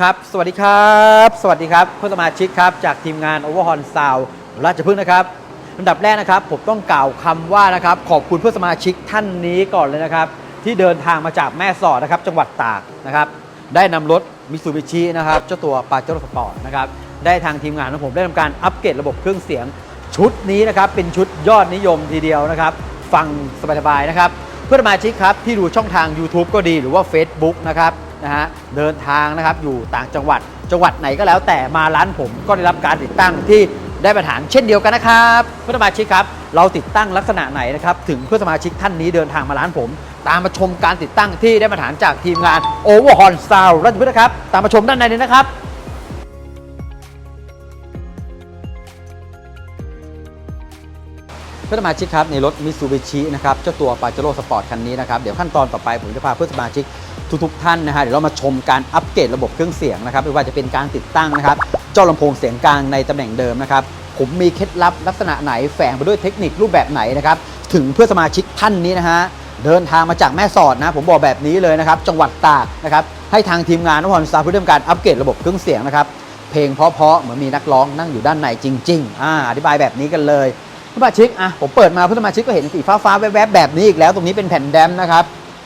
ครับ สวัสดีครับ สวัสดีครับเพื่อนสมาชิกครับ จากทีมงาน Overhaul Sound ราชพฤกษ์นะครับอันดับแรกนะครับ ผมต้องกล่าวคำว่านะครับ ขอบคุณเพื่อนสมาชิกท่านนี้ก่อนเลยนะครับ ที่เดินทางมาจากแม่สอดนะครับ จังหวัดตากนะครับ ได้นำรถมิตซูบิชินะครับ เจ้าตัวปาเจโร่สปอร์ตนะครับ ได้ทางทีมงานของผมได้ทำการอัปเกรดระบบเครื่องเสียง ชุดนี้นะครับ เป็นชุดยอดนิยมทีเดียวนะครับ ฟังสบายๆนะครับ เพื่อนสมาชิกครับที่ดูช่องทาง YouTube ก็ดีหรือว่า Facebook นะครับ นะฮะเดินทางนะครับอยู่ต่างจังหวัดจังหวัดไหนก็แล้วแต่มาร้านผมก็ได้รับการติดตั้งที่ได้มาตรฐานเช่นเดียวกันนะครับเพื่อนสมาชิกครับ เราติดตั้งลักษณะไหนนะครับถึงเพื่อนสมาชิกท่านนี้เดินทางมาร้านผม ตามมาชมการติดตั้งที่ได้มาตรฐานจากทีมงาน Overhaul Sound ราชพฤกษ์นะครับ ตามมาชมด้านในเลยนะครับ พื่อนสมาชิกครับในรถมิซูบิชินะครับเจ้าตัวปาเจโร่สปอร์ตคันนี้นะครับเดี๋ยวขั้นตอนต่อไปผมจะพาเพื่อนสมาชิกทุกๆท่านนะฮะเดี๋ยวเรามาชมการอัปเกรดระบบเครื่องเสียงนะครับไม่ว่าจะเป็นการติดตั้งนะครับเจ้าลำโพงเสียงกลางในตำแหน่งเดิมนะครับผมมีเคล็ดลับลักษณะไหนแฝงไปด้วยเทคนิครูปแบบไหนนะครับถึงเพื่อนสมาชิกท่านนี้นะฮะเดินทางมาจากแม่สอดนะผมบอกแบบนี้เลยนะครับจังหวัดตากนะครับให้ทางทีมงานนครซาวด์พื่อทำการอัปเกรดระบบเครื่องเสียงนะครับเพลงเพราะๆเหมือนมีนักร้องนั่งอยู่ด้านในจริงๆอ่าอธิบายแบบนี้กันเลย ผู้สมาชิกอะผมเปิดมาผู้สมาชิกก็เห็นสีฟ้าฟ้าๆแวบๆแบบนี้อีกแล้วตรงนี้เป็นแผ่นแดมนะครับ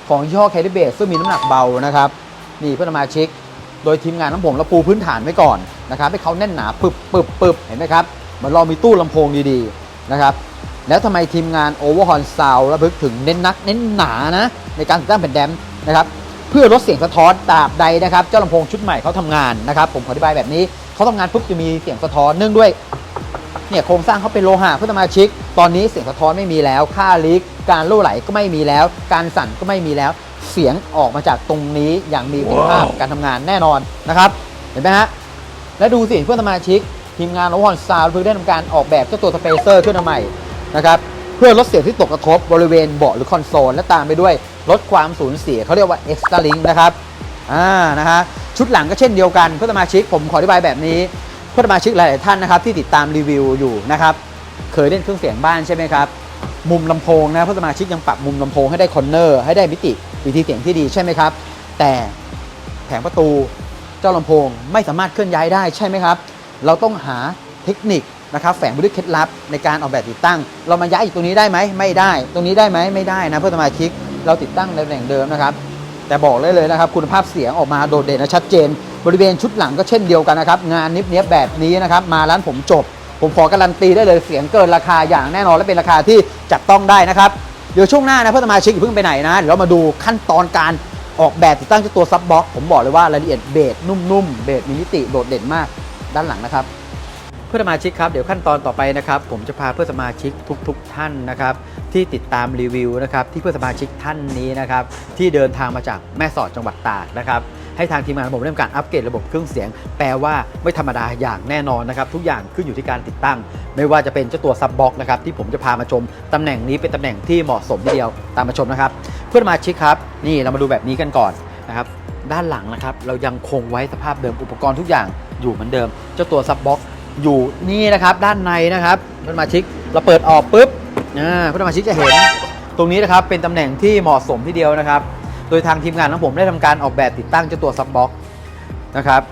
ของยี่ห้อแคดิเบสซึ่งมีน้ำหนักเบานะครับนี่ผู้สมาชิก โดยทีมงานน้ำผมเราปูพื้นฐานไว้ก่อนนะครับให้เขาแน่นหนาปึบปึบปึบเห็นไหมครับเหมือนเรามีตู้ลำโพงดีๆนะครับแล้วทำไมทีมงาน Overhaul Sound ระพึกถึงเน้นนักเน้นหนานะในการติดตั้งแผ่นแดมนะครับเพื่อลดเสียงสะท้อนตราบใดนะครับเจ้าลำโพงชุดใหม่เขาทำงานนะครับผมขออธิบายแบบนี้เขาทำงานปุ๊บจะมีเสียงสะท้อนเนื่องด้วย เนี่ยโครงสร้างเขาเป็นโลหะเพื่อสมาชิก ตอนนี้เสียงสะท้อนไม่มีแล้ว ค่าลิก การรั่วไหลก็ไม่มีแล้ว การสั่นก็ไม่มีแล้ว เสียงออกมาจากตรงนี้อย่างมีคุณภาพการทำงานแน่นอนนะครับ เห็นไหมฮะ และดูสิเพื่อนสมาชิก ทีมงานโอวันซาวเพื่อได้ทำการออกแบบเจ้าตัวสเปเซอร์ชุดใหม่นะครับเพื่อลดเสียงที่ตกกระทบบริเวณเบาะหรือคอนโซลและตามไปด้วยลดความสูญเสียเขาเรียกว่า extra link นะครับอ่านะฮะชุดหลังก็เช่นเดียวกันเพื่อนสมาชิกผมขออธิบายแบบนี้ เพื่อนสมาชิกหลาย ๆ ท่านนะครับที่ติดตามรีวิวอยู่นะครับเคยเล่นเครื่องเสียงบ้านใช่ไหมครับมุมลำโพงนะเพื่อนสมาชิกยังปรับมุมลำโพงให้ได้คอนเนอร์ให้ได้มิติวิธีเสียงที่ดีใช่ไหมครับ แต่แผงประตูเจ้าลำโพงไม่สามารถเคลื่อนย้ายได้ใช่ไหมครับ เราต้องหาเทคนิคนะครับแฝงไปด้วยเคล็ดลับในการออกแบบติดตั้ง เรามาย้ายอีกตรงนี้ได้ไหมไม่ได้ ตรงนี้ได้ไหมไม่ได้นะเพื่อนสมาชิกเราติดตั้งในตำแหน่งเดิมนะครับ แต่บอกเลยเลยนะครับ คุณภาพเสียงออกมาโดดเด่นและชัดเจน บริเวณชุดหลังก็เช่นเดียวกันนะครับ งานนิบเนี้ยแบบนี้นะครับ มาร้านผมจบ ผมขอการันตีได้เลยเสียงเกินราคาอย่างแน่นอนและเป็นราคาที่จับต้องได้นะครับ เดี๋ยวช่วงหน้านะเพื่อนสมาชิกอย่าเพิ่งไปไหนนะเดี๋ยวเรามาดูขั้นตอนการออกแบบติดตั้งเจ้าตัวซับบ็อกผมบอกเลยว่ารายละเอียดเบสนุ่มๆเบสมีมิติโดดเด่นมากด้านหลังนะครับเพื่อนสมาชิกครับเดี๋ยวขั้นตอนต่อไปนะครับผมจะพาเพื่อนสมาชิกทุกๆท่านนะครับที่ติดตามรีวิวนะครับที่เพื่อนสมาชิกท่านนี้นะครับที่เดินทางมาจากแม่สอดจังหวัดตากนะครับ ให้ทางทีมงานผมเริ่มการอัปเกรดระบบเครื่องเสียง แปลว่าไม่ธรรมดาอย่างแน่นอนนะครับ ทุกอย่างขึ้นอยู่ที่การติดตั้ง ไม่ว่าจะเป็นเจ้าตัวซับบ็อกนะครับที่ผมจะพามาชมตำแหน่งนี้เป็นตำแหน่งที่เหมาะสมทีเดียวตามมาชมนะครับ เพื่อนมาชิกครับ นี่เรามาดูแบบนี้กันก่อนนะครับด้านหลังนะครับเรายังคงไว้สภาพเดิมอุปกรณ์ทุกอย่างอยู่เหมือนเดิม เจ้าตัวซับบ็อกอยู่นี่นะครับด้านในนะครับเพื่อนมาชิกเราเปิดออกปุ๊บเพื่อนมาชิกจะเห็น ตรงนี้นะครับเป็นตำแหน่งที่เหมาะสมทีเดียวนะครับ โดยทางทีมงานของผมได้ทำการออกแบบติดตั้งเจ้าตัวซับบ็อกนะครับ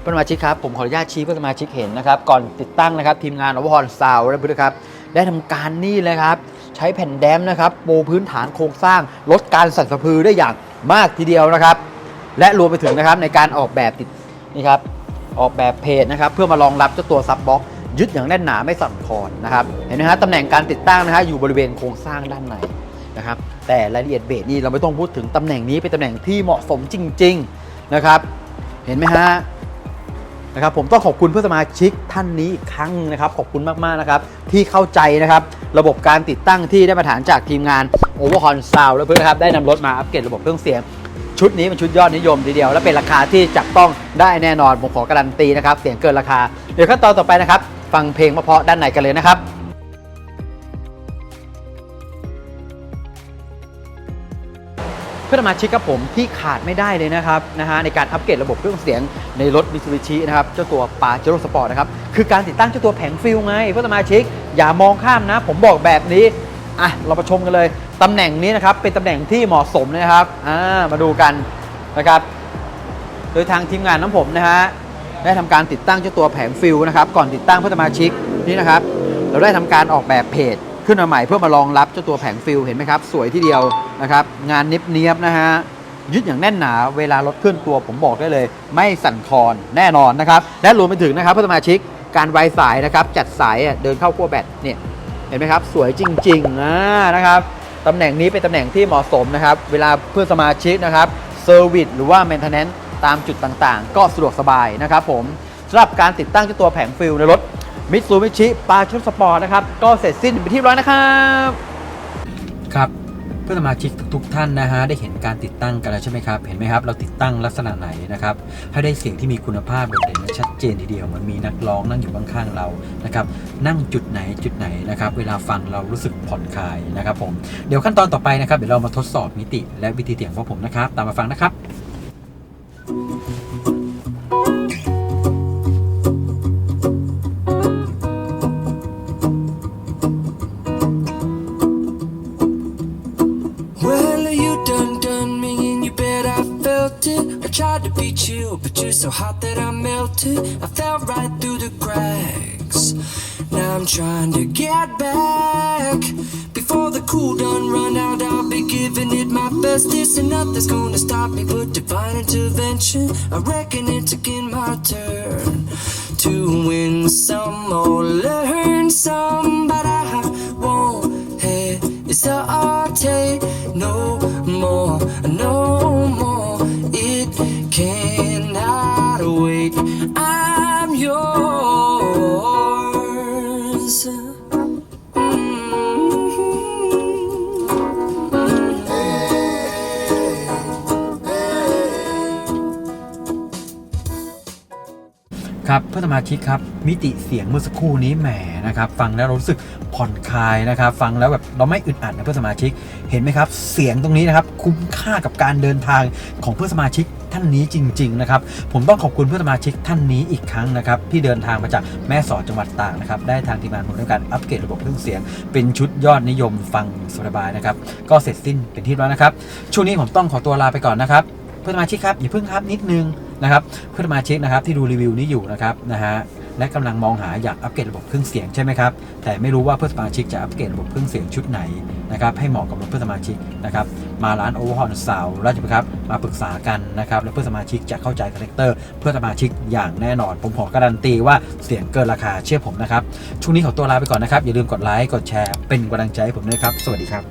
เพื่อนสมาชิกครับผมขออนุญาตชี้เพื่อนสมาชิกเห็นนะครับก่อนติดตั้งนะครับทีมงานอวพรซาวและพื้นครับได้ทำการนี่เลยครับใช้แผ่นแดมนะครับปูพื้นฐานโครงสร้างลดการสั่นสะพือได้อย่างมากทีเดียวนะครับ และรวมไปถึงนะครับในการออกแบบติดนี่ครับออกแบบเพจนะครับเพื่อมารองรับเจ้าตัวซับบ็อกยึดอย่างแน่นหนาไม่สั่นคลอนนะครับเห็นไหมฮะตำแหน่งการติดตั้งนะฮะอยู่บริเวณโครงสร้างด้านใน นะครับแต่รายละเอียดเบสนี่เราไม่ต้องพูดถึงตำแหน่งนี้เป็นตำแหน่งที่เหมาะสมจริง ๆนะครับ เห็นไหมฮะนะครับผมต้องขอบคุณเพื่อนสมาชิกท่านนี้อีกครั้งนะครับ ขอบคุณมากๆนะครับที่เข้าใจนะครับระบบการติดตั้งที่ได้มาตรฐานจากทีมงาน Overhaul Sound และเพื่อนนะครับได้นำรถมาอัปเกรดระบบเครื่องเสียง ชุดนี้เป็นชุดยอดนิยมทีเดียว และเป็นราคาที่จับต้องได้แน่นอนผมขอการันตีนะครับเสียงเกินราคา เดี๋ยวขั้นตอนต่อไปนะครับ ฟังเพลงเพาะด้านในกันเลยนะครับ เพื่อนสมาชิกครับผมที่ขาดไม่ได้เลยนะครับนะฮะในการอัปเกรดระบบเครื่องเสียงในรถ Mitsubishi นะครับเจ้าตัวปาเจโร่สปอร์ตนะครับคือการติดตั้งเจ้าตัวแผงฟิลไงเพื่อนสมาชิกอย่ามองข้ามนะ ผมบอกแบบนี้อะเรามาชมกันเลยตำแหน่งนี้นะครับเป็นตำแหน่งที่เหมาะสมนะครับอ่ามาดูกันนะครับโดยทางทีมงานน้ำผมนะฮะได้ทำการติดตั้งเจ้าตัวแผงฟิลนะครับก่อนติดตั้งเพื่อสมาชิกนี่นะครับ เราได้ทำการออกแบบเพจขึ้นมาใหม่เพื่อมารองรับเจ้าตัวแผงฟิลเห็นไหมครับ สวยที่เดียว นะครับงานเนียบนะฮะยึดอย่างแน่นหนาเวลารถเคลื่อนตัวผมบอกได้เลย ไม่สั่นคลอนแน่นอนนะครับและรวมไปถึงนะครับเพื่อนสมาชิกการไวสายนะครับจัดสายเดินเข้าขั้วแบตเนี่ยเห็นไหมครับสวยจริงๆนะนะครับตำแหน่งนี้เป็นตำแหน่งที่เหมาะสมนะครับเวลาเพื่อนสมาชิกนะครับเซอร์วิสหรือว่า m ม i เ t น n น c e ตามจุดต่างๆ ก็สะดวกสบายนะครับผมสำหรับการติดตั้งเจ้าตัวแผงฟิลในรถมิตซูบิชิปาชุดสปอร์ตนะครับก็เสร็จสิ้นเป็นที่ร้อยนะครับครับ เพื่อนสมาชิกทุกๆท่านนะฮะได้เห็นการติดตั้งกันแล้วใช่ไหมครับ เห็นไหมครับ เราติดตั้งลักษณะไหนนะครับ ให้ได้เสียงที่มีคุณภาพโดดเด่นและชัดเจนทีเดียวเหมือนมีนักร้องนั่งอยู่ข้างๆเรานะครับนั่งจุดไหนจุดไหนนะครับ เวลาฟังเรารู้สึกผ่อนคลายนะครับผมเดี๋ยวขั้นตอนต่อไปนะครับเดี๋ยวเรามาทดสอบมิติและวิธีเสียงของผมนะครับ ตามมาฟังนะครับ melted. I fell right through the cracks. Now I'm trying to get back. Before the cool done run out, I'll be giving it my best. This And nothing's gonna stop me but divine intervention. I reckon it's again my turn to win some or learn ครับเพื่อนสมาชิกครับมิติเสียงเมื่อสักครู่นี้แหมนะครับฟังแล้วรู้สึกผ่อนคลายนะครับฟังแล้วแบบเราไม่อึดอัดนะเพื่อนสมาชิกเห็นไหมครับ เสียงตรงนี้นะครับคุ้มค่ากับการเดินทางของเพื่อนสมาชิกท่านนี้จริงๆนะครับผมต้องขอบคุณเพื่อนสมาชิกท่านนี้อีกครั้งนะครับที่เดินทางมาจากแม่สอดจังหวัดตากนะครับได้ทางทีมงานผมในการอัปเกรดระบบเครื่องเสียง เป็นชุดยอดนิยมฟังสบายๆนะครับก็เสร็จสิ้นเป็นที่เรียบร้อยนะครับช่วงนี้ผมต้องขอตัวลาไปก่อนนะครับเพื่อนสมาชิกครับอย่าเพิ่งครับนิดนึง นะครับเพื่อนสมาชิกนะครับที่ดูรีวิวนี้อยู่นะครับนะฮะและกำลังมองหาอยากอัปเกรดระบบเครื่องเสียงใช่ไหมครับแต่ไม่รู้ว่าเพื่อนสมาชิกจะอัปเกรดระบบเครื่องเสียงชุดไหนนะครับให้เหมาะกับรถเพื่อนสมาชิกนะครับมาร้านโอเวอร์ฮอลสาวราชบุรครับมาปรึกษากันนะครับแล้วเพื่อนสมาชิกจะเข้าใจคาแรคเตอร์ เพื่อนสมาชิกอย่างแน่นอน ผมขอการันตีว่าเสียงเกินราคาเชื่อผมนะครับช่วงนี้ขอตัวลาไปก่อนนะครับอย่าลืมกดไลค์กดแชร์เป็นกำลังใจให้ผมด้วยครับ สวัสดีครับ